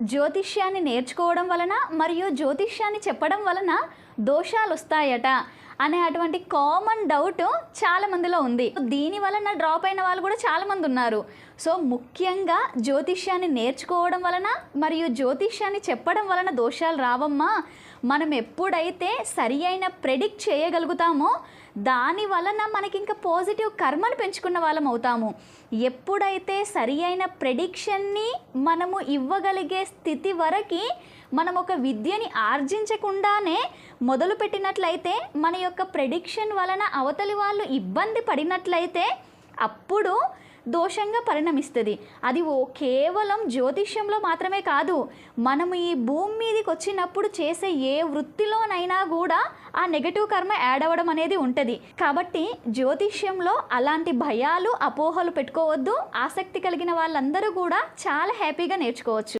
జ్యోతిష్యాన్ని నేర్చుకోవడం వలన మరియు జ్యోతిష్యాన్ని చెప్పడం వలన దోషాలు వస్తాయట అనే అటువంటి కామన్ డౌట్ చాలా మందిలో ఉంది. దీని వలన డ్రాప్ అయిన వాళ్ళు కూడా చాలా మంది ఉన్నారు. సో ముఖ్యంగా జ్యోతిష్యాన్ని నేర్చుకోవడం వలన మరియు జ్యోతిష్యాన్ని చెప్పడం వలన దోషాలు రావమ్మా. మనం ఎప్పుడైతే సరి అయిన ప్రెడిక్ట్ చేయగలుగుతామో దాని వలన మనకి ఇంకా పాజిటివ్ కర్మను పెంచుకున్న వాళ్ళం అవుతాము. ఎప్పుడైతే సరి అయిన ప్రెడిక్షన్ని మనము ఇవ్వగలిగే స్థితి వరకు మనం ఒక విద్యని ఆర్జించకుండానే మొదలు పెట్టినట్లయితే మన యొక్క ప్రెడిక్షన్ వలన అవతలి వాళ్ళు ఇబ్బంది పడినట్లయితే అప్పుడు దోషంగా పరిణమిస్తుంది. అది ఓ కేవలం జ్యోతిష్యంలో మాత్రమే కాదు మనము ఈ భూమి మీదకి వచ్చినప్పుడు చేసే ఏ వృత్తిలోనైనా కూడా ఆ నెగటివ్ కర్మ యాడ్ అవ్వడం అనేది ఉంటుంది. కాబట్టి జ్యోతిష్యంలో అలాంటి భయాలు అపోహలు పెట్టుకోవద్దు. ఆసక్తి కలిగిన వాళ్ళందరూ కూడా చాలా హ్యాపీగా నేర్చుకోవచ్చు.